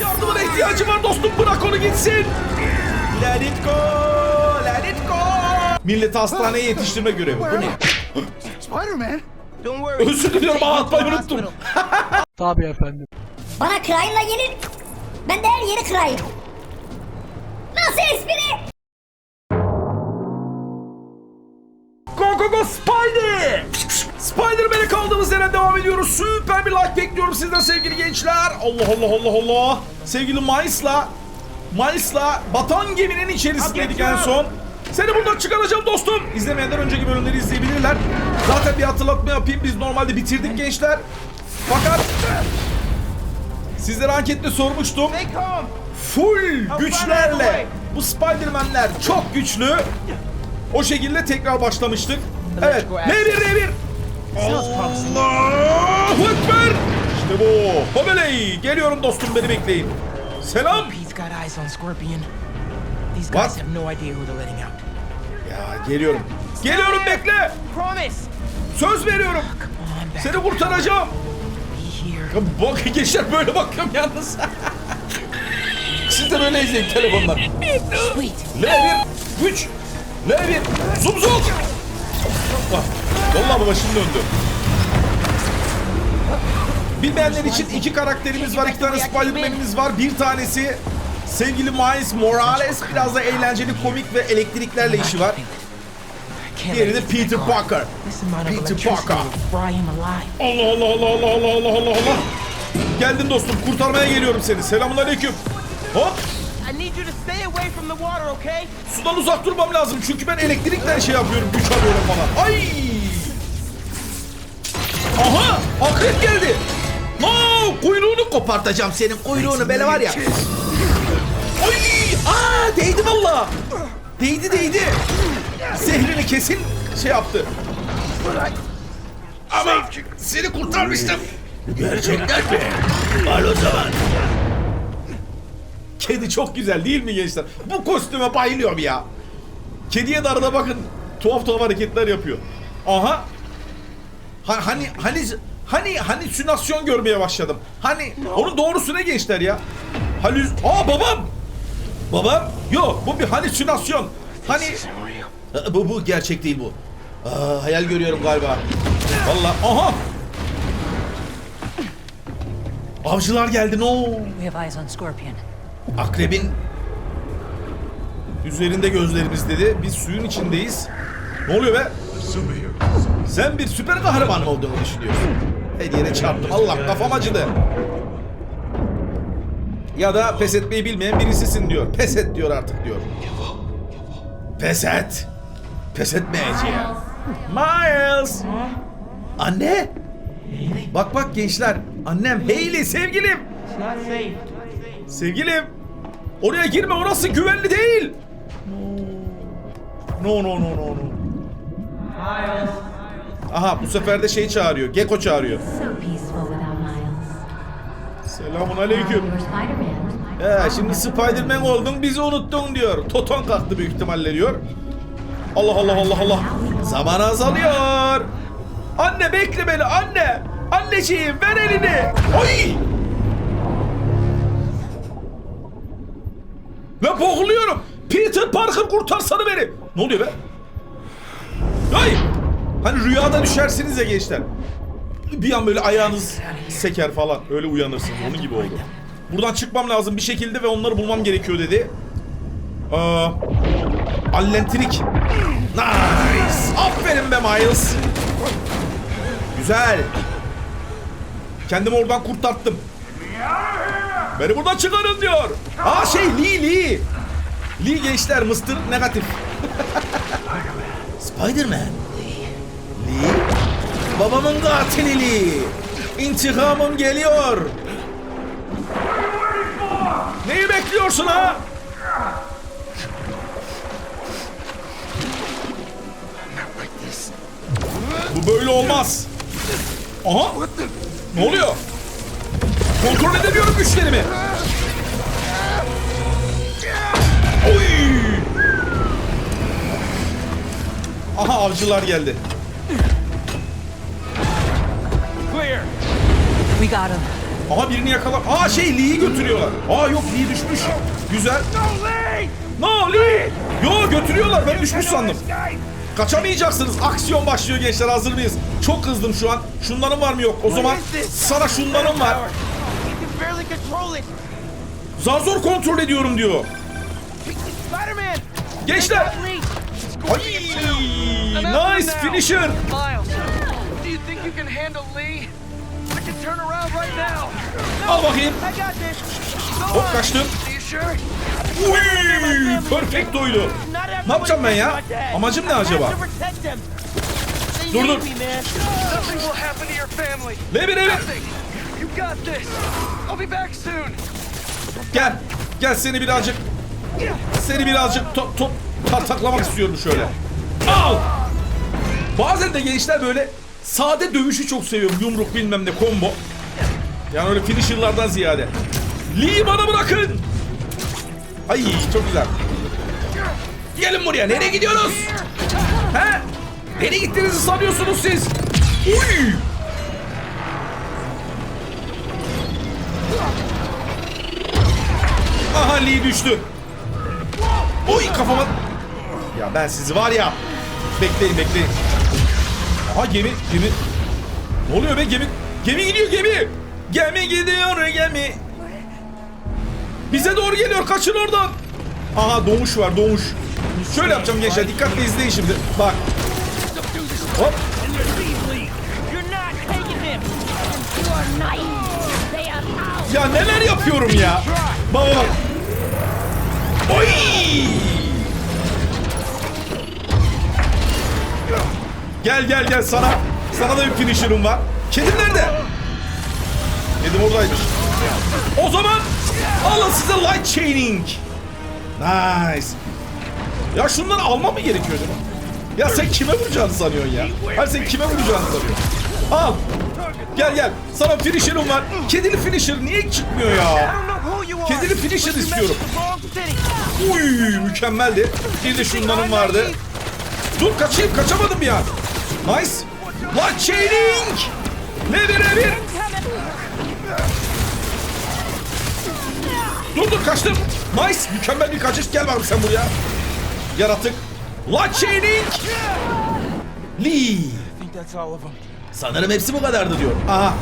Yardımına ihtiyacı var dostum bırak onu gitsin. Let it go. Let it go. Milleti hastaneye yetiştirme görevi. Bu ne? Spider-Man? Don't worry. Özür diliyorum Take me atmayı to the unuttum. Tabii efendim. Bana Kray'la gelin. Ben de her yeri kırayım. Nasıl espri? Go go go Spider! Spider-Man'e kaldığımız yerden devam ediyoruz. Süper bir like bekliyorum sizden sevgili gençler. Allah Allah Allah Allah. Sevgili Miles'la Miles'la batan geminin içerisindeydik en son. Seni buradan çıkaracağım dostum. İzlemeyenden önceki bölümleri izleyebilirler. Zaten bir hatırlatma yapayım. Biz normalde bitirdik gençler. Fakat sizlere ankette sormuştum. Full güçlerle bu Spider-Man'ler çok güçlü. O şekilde tekrar başlamıştık. Evet. L1 L1. Allahu Ekber! İşte bu. Homeley! Geliyorum dostum beni bekleyin. Selam. What? Ya geliyorum. Geliyorum bekle. Söz veriyorum. Seni kurtaracağım. Ya bak gençler böyle bakıyorum yalnız. Siz de böyle izleyin telefondan. L1, 3, L1, zoom zoom. Ah. Ah, Vallahi bu başım döndü. Bilmeyenler için iki karakterimiz var, iki tane Spider-Man'imiz var. Bir tanesi sevgili Miles Morales. Biraz da eğlenceli, komik ve elektriklerle işi var. Diğeri de Peter. Parker. Peter Parker. Allah Allah Allah Allah Allah Allah Allah Allah. Geldim dostum, kurtarmaya geliyorum seni. Selamun aleyküm. Hop, sudan uzak durmam lazım. Çünkü ben elektrikle şey yapıyorum, güç alıyorum falan. Ay! Aha! Akrep geldi. No! Kuyruğunu kopartacağım senin kuyruğunu böyle var ya. Ay! Aa! Değdi valla. Değdi değdi. Zehrini kesin şey yaptı. Ama seni kurtarmıştım. Gerçekten mi? Al o zaman. Kedi çok güzel değil mi gençler? Bu kostüme bayılıyorum ya. Kediye de bakın tuhaf tuhaf hareketler yapıyor. Aha. Ha, hani hani hani halüsinasyon görmeye başladım. Hani onun doğrusu ne gençler ya? Halüs Aa babam. Babam? Yok bu bir halüsinasyon. Hani Ha, bu bu gerçek değil bu. Aa, hayal görüyorum galiba. Vallahi aha. Avcılar geldi no. Akrebin üzerinde gözlerimiz dedi. Biz suyun içindeyiz. Ne oluyor be? Sen bir süper kahraman olduğunu düşünüyorsun? Her yere çarptım. Allah kafam acıdı. Ya da pes etmeyi bilmeyen birisisin diyor. Pes et diyor artık diyor. Pes et. Pes etmeyeceğim. Miles. Anne. Bak bak gençler. Annem Hayley sevgilim. Sevgilim. Oraya girme orası güvenli değil. No no no no no. Aha bu sefer de şey çağırıyor. Gecko çağırıyor. Selamun aleyküm. Spider-Man. He şimdi Spider-Man oldun bizi unuttun diyor. Toton kalktı büyük ihtimalle diyor. Allah Allah Allah Allah. Zaman azalıyor. Anne bekle beni anne. Anneciğim ver elini. Oy! Ben boğuluyorum. Peter Parker kurtarsana beni. Ne oluyor be? Ay! Hani rüyada düşersiniz ya gençler. Bir an böyle ayağınız seker falan. Öyle uyanırsınız. Onun gibi oldu. Buradan çıkmam lazım bir şekilde ve onları bulmam gerekiyor dedi. Aa, allentrik. Nice. Aferin be Miles. Güzel. Kendimi oradan kurtarttım. Beni buradan çıkarın diyor. Aa şey Lee Lee. Lee gençler Mr. Negatif. Spider-Man. Babamın katili Lee. İntikamım geliyor. Neyi bekliyorsun ha? Bu böyle olmaz. Aha. Ne oluyor? Kontrol edemiyorum güçlerimi. Oy! Aha avcılar geldi. Him. Aha birini yakala. Aa şey Lee'yi götürüyorlar. Aa yok Lee düşmüş. Güzel. No Lee! Yo götürüyorlar ben düşmüş sandım. Kaçamayacaksınız. Aksiyon başlıyor gençler hazır mıyız? Çok kızdım şu an. Şunların var mı yok? O zaman sana şunların var. Zar zor kontrol ediyorum diyor. Gençler. Lee! Ay, nice finisher. Al bakayım. I got this! Hop kaçtım. Uy, perfectoydu. Ne yapacağım ben ya? Amacım ne acaba? Dur, dur. back soon. Gel. Gel seni birazcık. Seni birazcık top top tartaklamak istiyorum şöyle. Al. Bazen de gençler böyle sade dövüşü çok seviyorum. Yumruk bilmem ne combo. Yani öyle finisher'lardan ziyade. Lee bana bırakın. Ay çok güzel. Gelin buraya. Nereye gidiyoruz? He? Nereye gittiğinizi sanıyorsunuz siz? Uy! Aha Lee düştü. Oy kafama. Ya ben sizi var ya. Bekleyin bekleyin. Aha gemi gemi. Ne oluyor be gemi? Gemi gidiyor gemi. Gemi gidiyor gemi. Bize doğru geliyor kaçın oradan. Aha doğuş var doğuş. Şöyle yapacağım gençler dikkatle izleyin şimdi. Bak. Hop. Ya neler yapıyorum ya. Baba. Oy! Gel gel gel sana. Sana da bir finisher'ım var. Kedim nerede? Kedim oradaymış. O zaman alın size light chaining. Nice. Ya şunları almam mı gerekiyor acaba? Ya sen kime vuracağını sanıyorsun ya? Hayır sen kime vuracağını sanıyorsun? Al. Gel gel. Sana finisher'ım var. Kedili finisher niye çıkmıyor ya? Kedili finisher istiyorum. Uy mükemmeldi. Bir de şundanım vardı. Dur kaçayım kaçamadım ya. Nice. La chaining. Ne birebir. Dur dur kaçtım. Nice. Mükemmel bir kaçış. Gel bakalım sen buraya. Yaratık. La chaining. Lee. Sanırım hepsi bu kadardı diyor. Aha.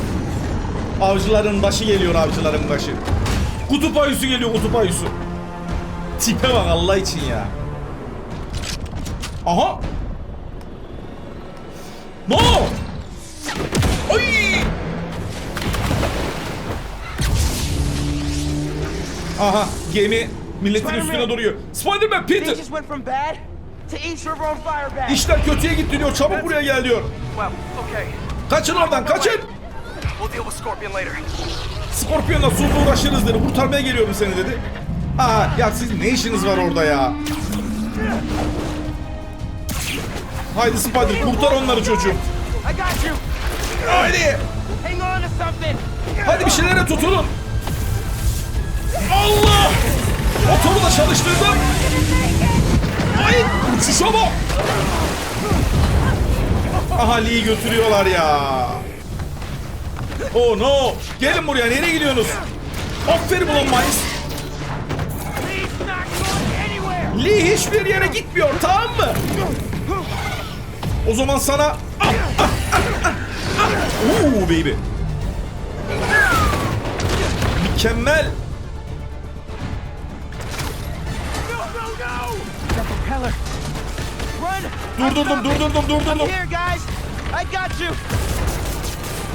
Avcıların başı geliyor avcıların başı. Kutup ayısı geliyor kutup ayısı. Tipe bak Allah için ya. Aha. No. Ay. Aha gemi milletin üstüne duruyor. Spider-Man Peter. İşler kötüye gitti diyor. Çabuk buraya gel diyor. Kaçın oradan kaçın. Scorpion'la sonra uğraşırız dedi. Kurtarmaya geliyorum seni dedi. Aa ya siz ne işiniz var orada ya? Haydi Spider kurtar onları çocuğum. Haydi. Hadi bir şeylere tutunun. Allah! Motoru da çalıştırdım. Ay uçuşa bak. Aha Lee'yi götürüyorlar ya. Oh no. Gelin buraya nereye gidiyorsunuz? Aferin ulan Miles. Lee hiçbir yere gitmiyor tamam mı? O zaman sana... Ah, ah, ah, ah, ah. Oo baby. Mükemmel. Durdurdum durdurdum durdurdum.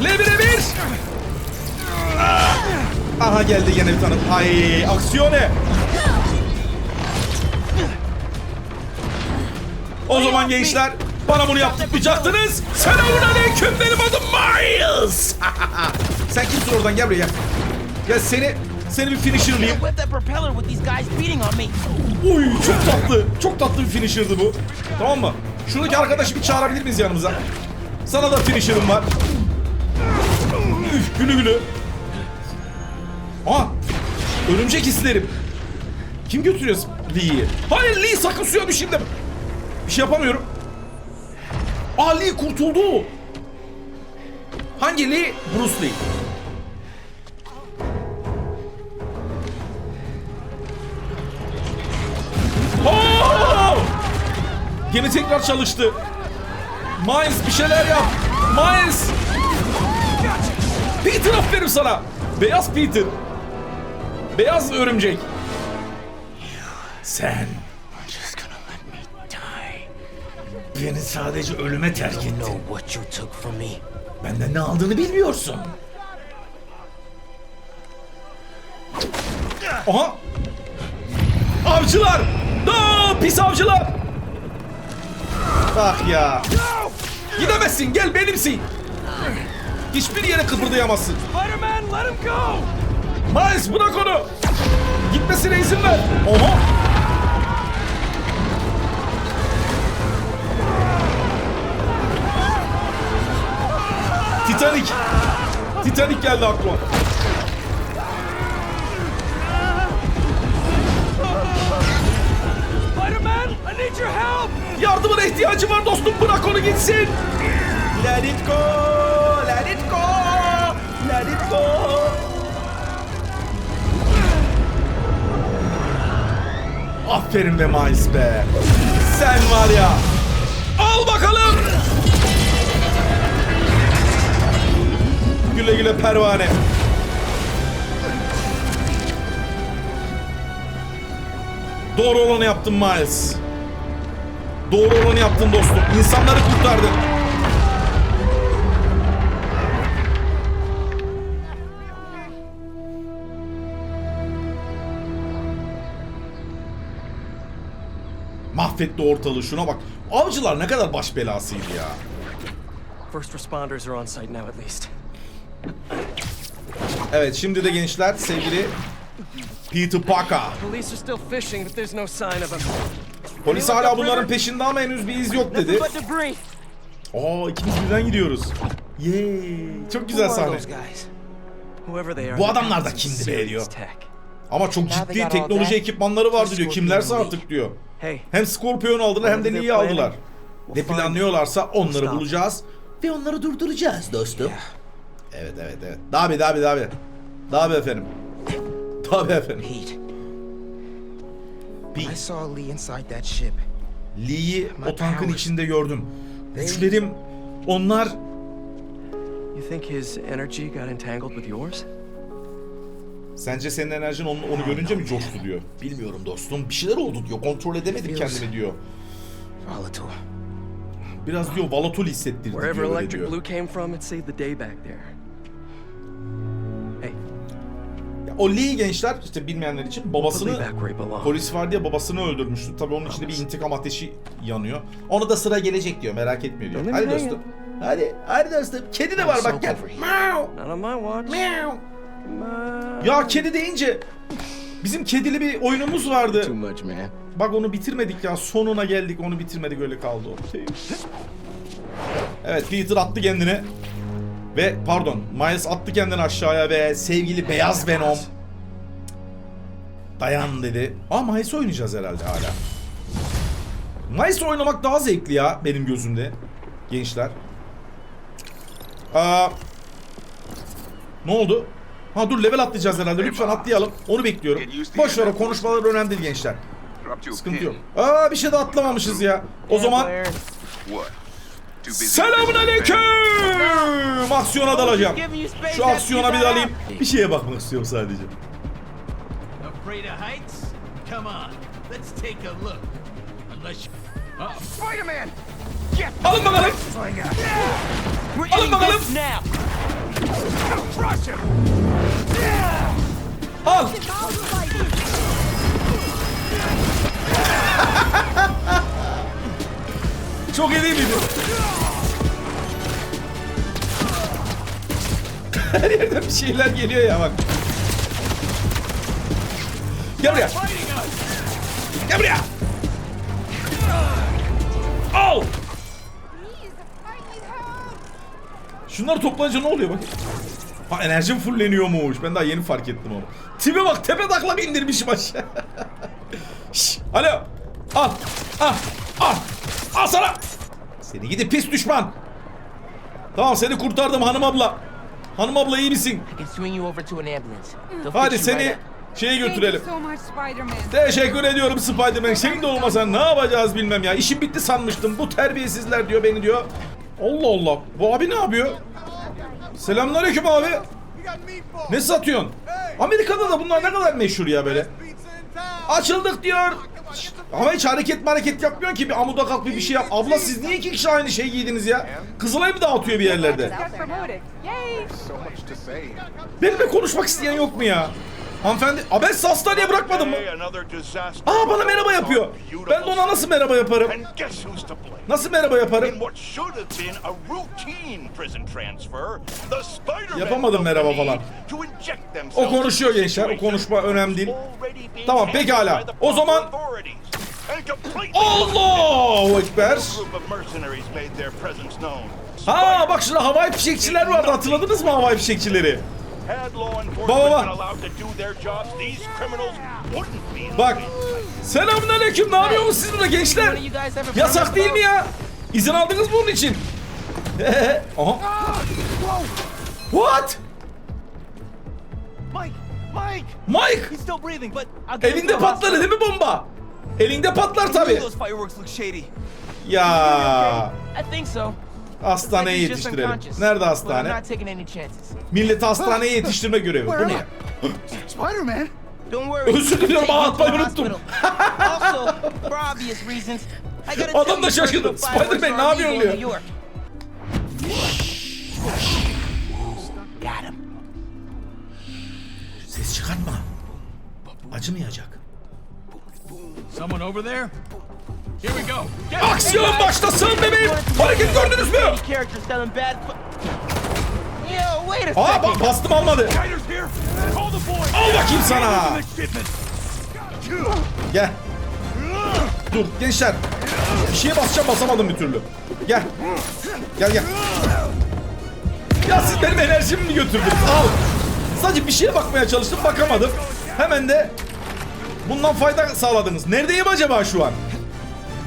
Lebire bir. Ah. Aha geldi yine bir tane. Ay aksiyone. O zaman gençler bana bunu yapmayacaktınız. Selamun aleyküm benim adım Miles. Sen kimsin oradan gel buraya gel. Gel seni seni bir finisherlayayım. Whip that propeller with these guys beating on me. Uy çok tatlı. Çok tatlı bir finisher'dı bu. Tamam mı? Şuradaki arkadaşı bir çağırabilir miyiz yanımıza? Sana da finisher'ım var. Üf gülü gülü. Aa! Örümcek hislerim. Kim götürüyor Lee'yi? Hayır Lee sakın suya düşeyim deme. Bir şey yapamıyorum. Ali kurtuldu. Hangi Lee? Bruce Lee. Oo! Gemi tekrar çalıştı. Miles bir şeyler yap. Miles! Peter aferin sana. Beyaz Peter. Beyaz örümcek. Sen beni sadece ölüme terk ettin. know what you took from me. Benden ne aldığını bilmiyorsun. Aha! Avcılar! Aa, pis avcılar! Bak ya. Gidemezsin gel benimsin. Hiçbir yere kıpırdayamazsın. Spider-Man, let him go! Miles bırak onu. Gitmesine izin ver. Oha. Titanic. Titanic geldi aklıma. Spider-Man, I need your help! Yardımına ihtiyacı var dostum bırak onu gitsin. Let it go. Let it go. Let it go. Aferin be Miles be. Sen var ya. Güle güle pervane. Doğru olanı yaptın Miles. Doğru olanı yaptın dostum. İnsanları kurtardın. Mahvetti ortalığı şuna bak. Avcılar ne kadar baş belasıydı ya. First responders are on site now at least. Evet şimdi de gençler sevgili Peter Parker. Polis hala bunların peşinde ama henüz bir iz yok dedi. Aa ikimiz birden gidiyoruz. Yay. Çok güzel sahne. Bu adamlar da some kimdi be diyor. Ama çok ciddi teknoloji ekipmanları vardı diyor. Scorpion Kimlerse artık diyor. Hem Scorpion'u aldılar hem de Lee'yi aldılar. Ne planlıyorlarsa onları bulacağız ve onları durduracağız dostum. Evet evet evet. Daha bir daha bir daha bir. Daha bir efendim. Daha bir efendim. Pete, Pete. I saw Lee inside that ship. Lee'yi o tankın içinde gördüm. Güçlerim onlar you think his energy got entangled with yours? Sence senin enerjin onu, onu görünce mi coştu diyor. Bilmiyorum dostum. Bir şeyler oldu diyor. Kontrol edemedim kendimi diyor. Volatile. Biraz diyor volatil hissettirdi Wherever diyor, öyle Electric diyor. Blue came from, it saved the day back there. O Lee gençler işte bilmeyenler için babasını. Polis var diye babasını öldürmüştü. Tabii onun içinde bir intikam ateşi yanıyor. Ona da sıra gelecek diyor. Merak etmiyor diyor. Hadi dostum. Hadi, hadi dostum. Kedi de var bak gel. Meow. Ya kedi deyince bizim kedili bir oyunumuz vardı. Too much, man. Bak onu bitirmedik ya. Sonuna geldik. Onu bitirmedik öyle kaldı o. Evet Peter attı kendini. Ve pardon Miles attı kendini aşağıya ve sevgili Beyaz Venom dayan dedi. Aa Miles oynayacağız herhalde hala. Miles oynamak daha zevkli ya benim gözümde. Gençler. Aa, ne oldu? Ha dur level atlayacağız herhalde. Lütfen atlayalım. Onu bekliyorum. Boş ver o konuşmalar önemli değil gençler. Sıkıntı yok. Aa bir şey de atlamamışız ya. O zaman selamun aleyküm. Aksiyona dalacağım. Şu aksiyona bir dalayım. Bir şeye bakmak istiyorum sadece. Afraid of heights? Come on, let's take a look. Unless you... Uh-oh. Spider-Man! Alın bakalım. Alın bakalım. Al. Çok iyi değil miydi? Her yerden bir şeyler geliyor ya bak. Gel buraya. Gel buraya. Al. Şunları toplayınca ne oluyor bak. Ha enerjim fulleniyormuş. Ben daha yeni fark ettim onu. Tipe bak tepe taklak indirmişim aşağı. Şş, alo. Al. Al. Al. Al sana. Seni gidi pis düşman. Tamam seni kurtardım hanım abla. Hanım abla iyi misin? Hadi seni şeye götürelim. Teşekkür ediyorum Spider-Man. Senin de olmasan ne yapacağız bilmem ya. İşim bitti sanmıştım. Bu terbiyesizler diyor beni diyor. Allah Allah. Bu abi ne yapıyor? Selamünaleyküm abi. Ne satıyorsun? Amerika'da da bunlar ne kadar meşhur ya böyle. Açıldık diyor. Ama hiç hareket hareket yapmıyor ki bir amuda kalk bir bir şey yap. Abla siz niye iki kişi aynı şey giydiniz ya? Kızılay mı dağıtıyor bir yerlerde? Benimle konuşmak isteyen yok mu ya? Hanımefendi, a ben sizi hastaneye bırakmadım mı? Aa bana merhaba yapıyor. Ben de ona nasıl merhaba yaparım? Nasıl merhaba yaparım? Yapamadım merhaba falan. O konuşuyor gençler. O konuşma önemli değil. Tamam, pekala. O zaman- Allahu Ekber. Ha bak şurada havai fişekçiler vardı. Hatırladınız mı havai fişekçileri? Had law enforcement allowed to do their jobs, these criminals wouldn't be in Bak. Selamünaleyküm. Ne yapıyorsunuz siz burada gençler? Yasak değil mi ya? İzin aldınız mı bunun için? Aha. What? Mike! Mike! Mike! He's still breathing, but I'll get him Elinde patladı değil mi bomba? Elinde patlar hospital. tabi. Those fireworks look shady. Ya I think so. Hastaneye yetiştirelim. Nerede hastane? Milleti hastaneye yetiştirme görevi. Bu ne? Spider-Man? Don't worry. Özür diliyorum, Take you atmayı to the unuttum. Adam da şaşırdı. Spider-Man, ne yapıyorsun diyor. Ses çıkartma. Acımayacak. Someone over there? Here we go. Get Aksiyon başlasın bebeğim. Hareket gördünüz mü? Aa second. bak bastım almadı. Al bakayım sana. Gel. Dur gençler. Bir şeye basacağım basamadım bir türlü. Gel. Gel gel. Ya siz benim enerjimi mi götürdünüz? Al. Sadece bir şeye bakmaya çalıştım bakamadım. Hemen de bundan fayda sağladınız. Neredeyim acaba şu an?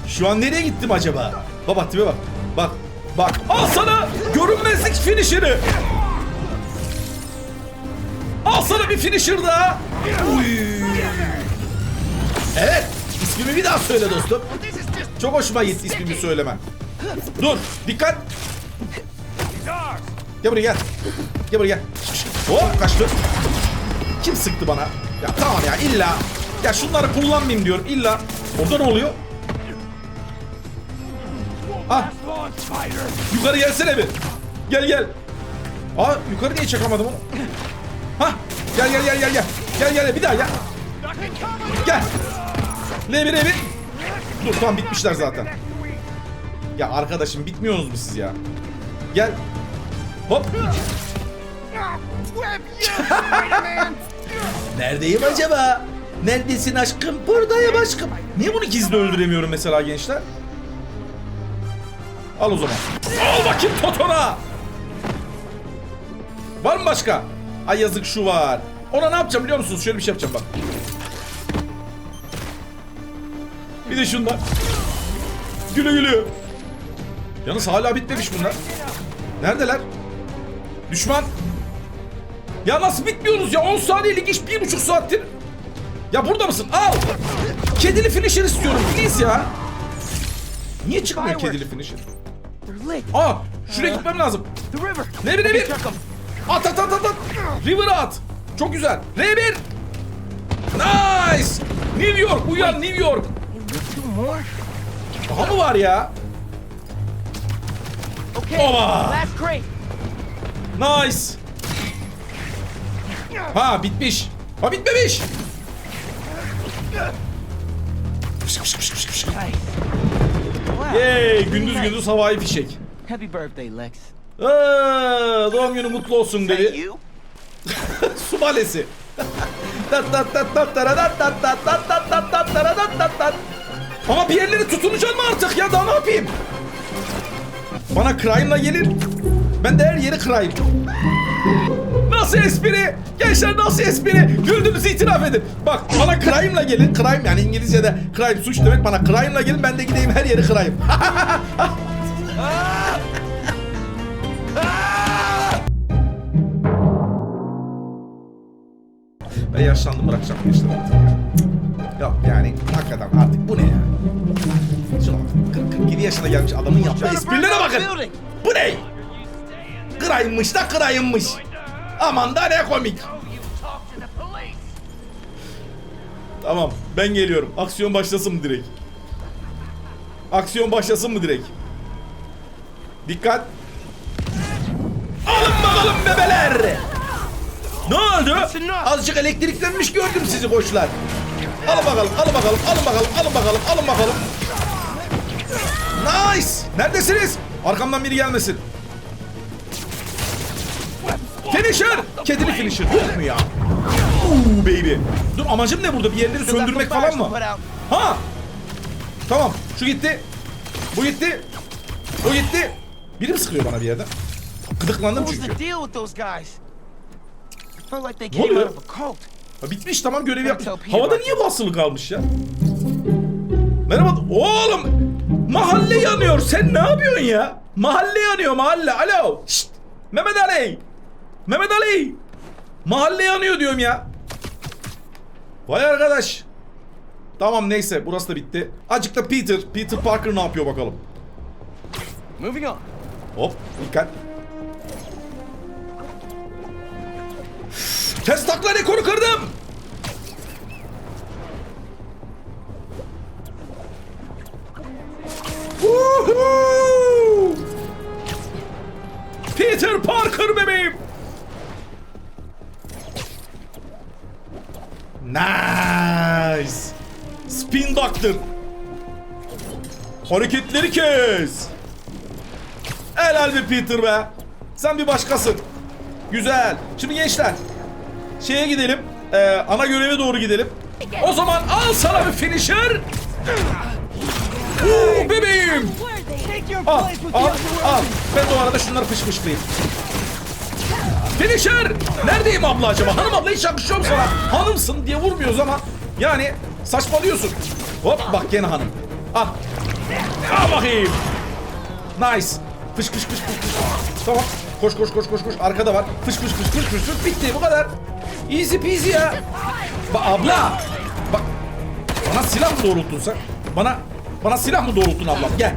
Şu an nereye gittim acaba? Baba tipe bak. Bak. Bak. Al sana görünmezlik finisher'ı. Al sana bir finisher daha. Uy. Evet. ismimi bir daha söyle dostum. Çok hoşuma gitti ismimi söylemen. Dur. Dikkat. Gel buraya gel. Gel buraya gel. Hop kaçtı. Kim sıktı bana? Ya tamam ya illa. Ya şunları kullanmayayım diyorum illa. Orada ne oluyor? Ah. Yukarı gelsene bir. Gel gel. Aa yukarı niye çakamadım onu? Hah. Gel gel gel gel gel. Gel gel bir daha gel. Gel. L1 L1. Dur tamam bitmişler zaten. Ya arkadaşım bitmiyorsunuz mu siz ya? Gel. Hop. Neredeyim acaba? Neredesin aşkım? Buradayım aşkım. Niye bunu gizli öldüremiyorum mesela gençler? Al o zaman. Al bakayım totona. Var mı başka? Ay yazık şu var. Ona ne yapacağım biliyor musunuz? Şöyle bir şey yapacağım bak. Bir de şundan. Gülü gülü. Yalnız hala bitmemiş bunlar. Neredeler? Düşman. Ya nasıl bitmiyoruz ya? 10 saniyelik iş 1,5 saattir. Ya burada mısın? Al. Kedili finisher istiyorum. Please ya. Niye çıkmıyor kedili finisher? Aa, şuraya gitmem lazım. River. Ne bir ne bir. At at at at at. River'a at. Çok güzel. R1. Nice. New York uyan New York. Daha mı var ya? Oba. Nice. Ha bitmiş. Ha bitmemiş. Nice. Wow. Yay gündüz gündüz havai fişek. Happy birthday, Lex. Aa, doğum günü mutlu olsun dedi. You? Su balesi. Ama bir yerleri tutunacağım mı artık ya daha ne yapayım? Bana crime'la gelin. Ben de her yeri crime. Nasıl espri? Gençler nasıl espri? Güldüğünüzü itiraf edin. Bak bana crime'la gelin. Crime yani İngilizce'de crime suç demek. Bana crime'la gelin ben de gideyim her yeri crime. böyle yaşlandım bırakacağım gençler artık ya. Yok yani hakikaten artık bu ne ya? Şuna bak. 40 47 yaşına gelmiş adamın yaptığı esprilere bakın. Bu ne? Kırayınmış da kırayınmış. Aman da ne komik. Tamam ben geliyorum. Aksiyon başlasın mı direkt? Aksiyon başlasın mı direkt? Dikkat. Alın bakalım bebeler. Ne oldu? Azıcık elektriklenmiş gördüm sizi koçlar. Alın bakalım, alın bakalım, alın bakalım, alın bakalım, alın bakalım. Nice. Neredesiniz? Arkamdan biri gelmesin. Finisher. Kedili finisher. Yok mu ya? Uuu baby. Dur amacım ne burada? Bir yerleri söndürmek falan mı? Ha. Tamam. Şu gitti. Bu gitti. O gitti. Biri mi sıkıyor bana bir yerden? Gıdıklandım çünkü. Ne oluyor? Ha, bitmiş tamam görevi yapmış. Havada niye basılı kalmış ya? Merhaba. Oğlum. Mahalle yanıyor. Sen ne yapıyorsun ya? Mahalle yanıyor mahalle. Alo. Şşt. Mehmet Ali. Mehmet Ali. Mahalle yanıyor diyorum ya. Vay arkadaş. Tamam neyse burası da bitti. Acık da Peter. Peter Parker ne yapıyor bakalım. Moving on. Hop dikkat. Kes takla rekoru kırdım. Hareketleri kes. Helal be Peter be. Sen bir başkasın. Güzel. Şimdi gençler. Şeye gidelim. Ee, ana göreve doğru gidelim. O zaman al sana bir finisher. Oo, bebeğim. Al, al, al. Ben de o arada şunları fış fışlayayım. Finisher! Neredeyim abla acaba? Hanım abla hiç yakışıyor sana? Hanımsın diye vurmuyoruz ama yani saçmalıyorsun. Hop bak gene hanım. Al. Al bakayım. Nice. Fış fış fış fış fış. Tamam. Koş koş koş koş koş. Arkada var. Fış fış fış fış fış fış. Bitti bu kadar. Easy peasy ya. Bak abla. Bak. Bana silah mı doğrulttun sen? Bana bana silah mı doğrulttun ablam? Gel.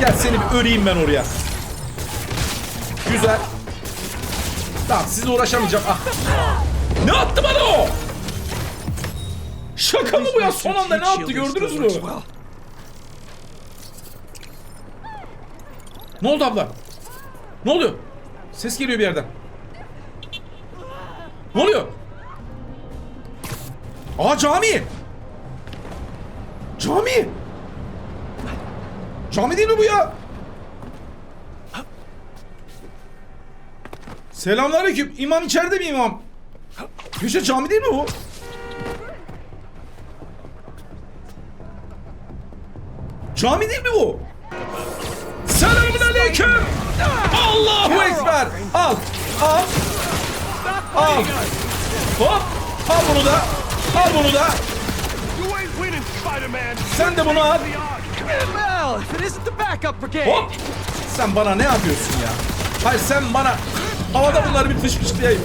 Gel seni bir öreyim ben oraya. Güzel. Tamam sizle uğraşamayacağım. Ah. Ne attı bana o? Şaka mı bu ya? Son anda ne yaptı gördünüz mü? Ne oldu abla? Ne oluyor? Ses geliyor bir yerden. Ne oluyor? Aa cami. Cami. Cami değil mi bu ya? Selamünaleyküm. İmam içeride mi imam? Köşe cami değil mi bu? Cami değil mi bu? Selamünaleyküm. Allahu Ekber. Al. Al. Al. Hop. Al bunu da. Al bunu da. Sen de bunu al. Hop. Sen bana ne yapıyorsun ya? Hayır sen bana havada bunları bir fış fışlayayım.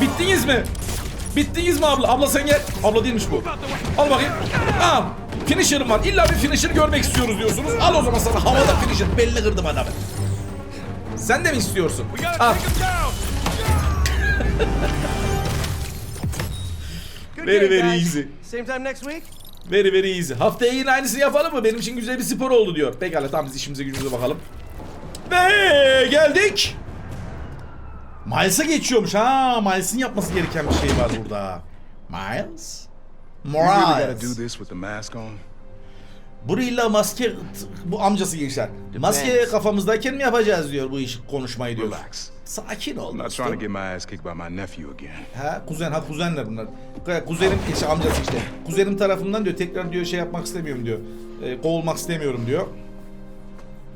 Bittiniz mi? Bittiniz mi abla? Abla sen gel. Abla değilmiş bu. Al bakayım. Al. Finisher'ım var. İlla bir finisher görmek istiyoruz diyorsunuz. Al o zaman sana havada finisher. Belli kırdım adamı. Sen de mi istiyorsun? Al. Very, very easy. Same time next week? Very very easy. Haftaya yine aynısını yapalım mı? Benim için güzel bir spor oldu diyor. Pekala tamam biz işimize gücümüze bakalım. Ve geldik. Miles'a geçiyormuş ha. Miles'in yapması gereken bir şey var burada. Miles? Morales. this with the mask on? Burayla maske... Bu amcası gençler. Maske kafamızdayken mi yapacağız diyor bu iş konuşmayı diyor. Relax. Sakin ol. I'm not dostum. trying to get my ass kicked by my nephew again. Ha kuzen ha kuzenler bunlar. Kuzenim işte amcası işte. Kuzenim tarafından diyor tekrar diyor şey yapmak istemiyorum diyor. E, kovulmak istemiyorum diyor.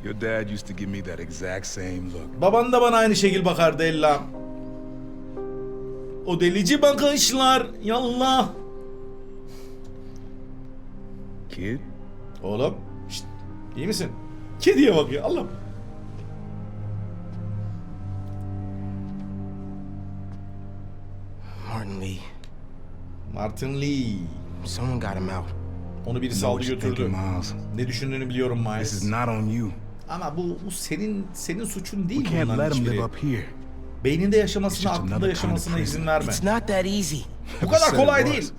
Your dad used to give me that exact same look. Baban da bana aynı şekil bakardı Ella. O delici bakışlar yallah. Kid? Oğlum şşt, iyi misin? Kediye bakıyor Allah'ım. Martin Lee. Martin Lee. Someone got him out. Onu birisi aldı götürdü. Miles. Ne düşündüğünü biliyorum This is Miles. not on you. Ama bu, bu senin senin suçun We değil can't bunların hiçbiri. Beyninde yaşamasına, aklında yaşamasına izin verme. It's not that easy. Bu We kadar kolay değil.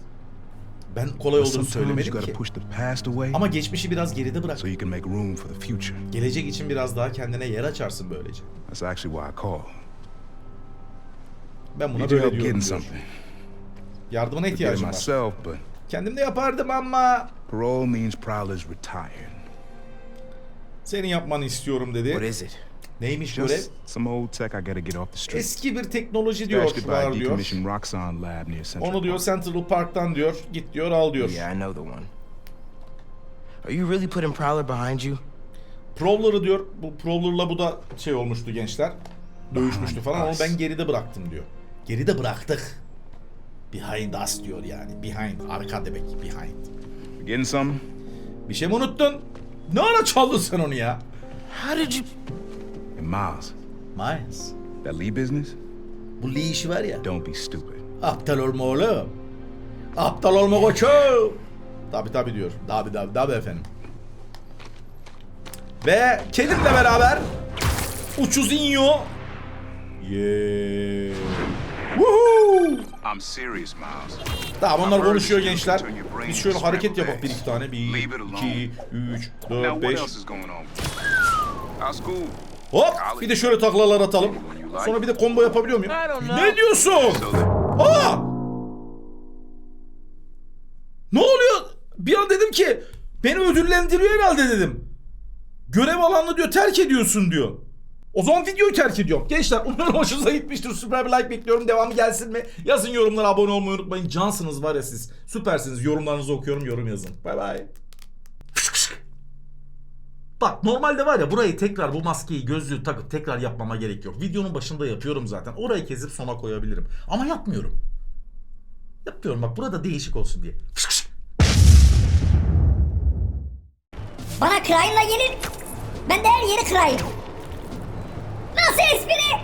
Ben kolay olduğunu sometimes you söylemedim gotta ki. push the past away Ama geçmişi biraz geride bırak. so you can make room for the future. Gelecek için biraz daha kendine yer açarsın böylece. That's actually why I called. Ben buna böyle help diyorum. getting diyor. something. Yardımına ihtiyacım var. myself, but Kendim de yapardım ama parole means Prowler's retired. senin yapmanı istiyorum What dedi. is it? Neymiş görev? Just some old tech I gotta get off the street. Eski bir teknoloji diyor var diyor. decommissioned Roxxon lab near Central Onu diyor. Central Park'tan diyor. Git diyor al diyor. Yeah, I know the one. Are you really putting Prowler behind you? Prowler'ı diyor. Bu Prowler'la bu da şey olmuştu gençler. Dövüşmüştü falan. Onu ben geride bıraktım diyor. Geride bıraktık. Behind us diyor yani. Behind. Arka demek. Behind. Getting something? Bir şey mi unuttun? Ne ara çaldın sen onu ya? How did you? Miles, Miles. that Lee business? Bu Lee işi var ya. Don't be stupid. Aptal olma oğlum. Aptal olma koçum. Tabi tabi diyor. Tabi tabi tabi efendim. Ve kedimle beraber uçuz iniyor. Yeah. Woohoo! I'm serious, Miles. Tamam onlar konuşuyor gençler. Biz şöyle hareket yapalım bir iki tane. Bir, iki, üç, Now, dört, what beş. Hop! Bir de şöyle taklalar atalım. Sonra bir de combo yapabiliyor muyum? Ne diyorsun? Aa! Ne oluyor? Bir an dedim ki beni ödüllendiriyor herhalde dedim. Görev alanını diyor terk ediyorsun diyor. O zaman videoyu terk ediyorum. Gençler umarım hoşunuza gitmiştir. Süper bir like bekliyorum. Devamı gelsin mi? Yazın yorumlara abone olmayı unutmayın. Cansınız var ya siz. Süpersiniz. Yorumlarınızı okuyorum. Yorum yazın. Bay bay. Bak normalde var ya burayı tekrar bu maskeyi gözlüğü takıp tekrar yapmama gerek yok. Videonun başında yapıyorum zaten. Orayı kesip sona koyabilirim. Ama yapmıyorum. Yapmıyorum bak burada değişik olsun diye. Bana kırayla gelin. Ben de her yeri kırayım. Nasıl espri?